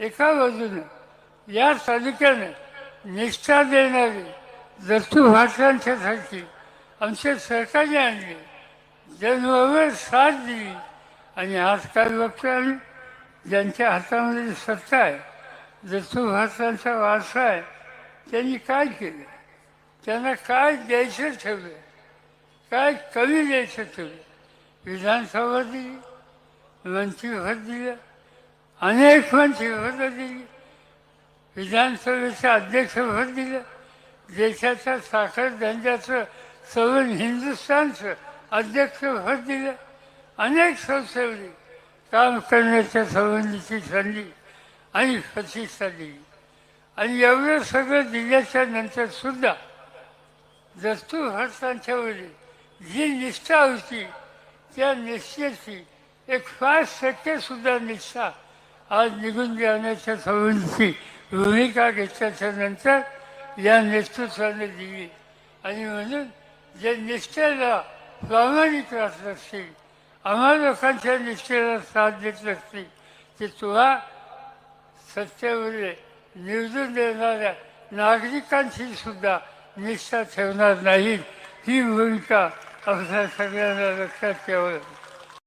एका बाजूनं या तालुक्याने निष्ठा देणारी दत्तू आमचे आमच्या सरकारने आणली. जन्मभर साथ दिली आणि आजकाल बघतो आम्ही ज्यांच्या हातामध्ये सत्ता आहे दत्तू वारसा आहे त्यांनी काय केलं? त्यांना काय द्यायचं ठेवलं काय कमी द्यायचं ठेवलं विधानसभा दिली मंत्रीपद दिलं अनेक मंत्रिपदं दिली. विधानसभेचं अध्यक्षपद दिलं. देशाच्या साखर धंद्याचं सवन हिंदुस्थानचं अध्यक्षपद दिलं. अनेक संस्थेवरी काम करण्याच्या संबंधीची संधी आणि प्रतिष्ठा दिली. आणि एवढं सगळं दिल्याच्या नंतर सुद्धा दस्तू जी निष्ठा होती त्या निष्ठेची एक पाच टक्के सुद्धा निष्ठा आज निघून जाण्याच्या सवयींची भूमिका घेतल्याच्या नंतर या नेतृत्वाने दिली. आणि म्हणून जे निष्ठेला प्रामाणिक राहत असतील आम्हा लोकांच्या निष्ठेला साथ देत असतील ते तुला सत्तेवर निवडून देणाऱ्या नागरिकांची सुद्धा निष्ठा ठेवणार नाहीत ही भूमिका आपल्या सगळ्यांना लक्षात ठेवावी.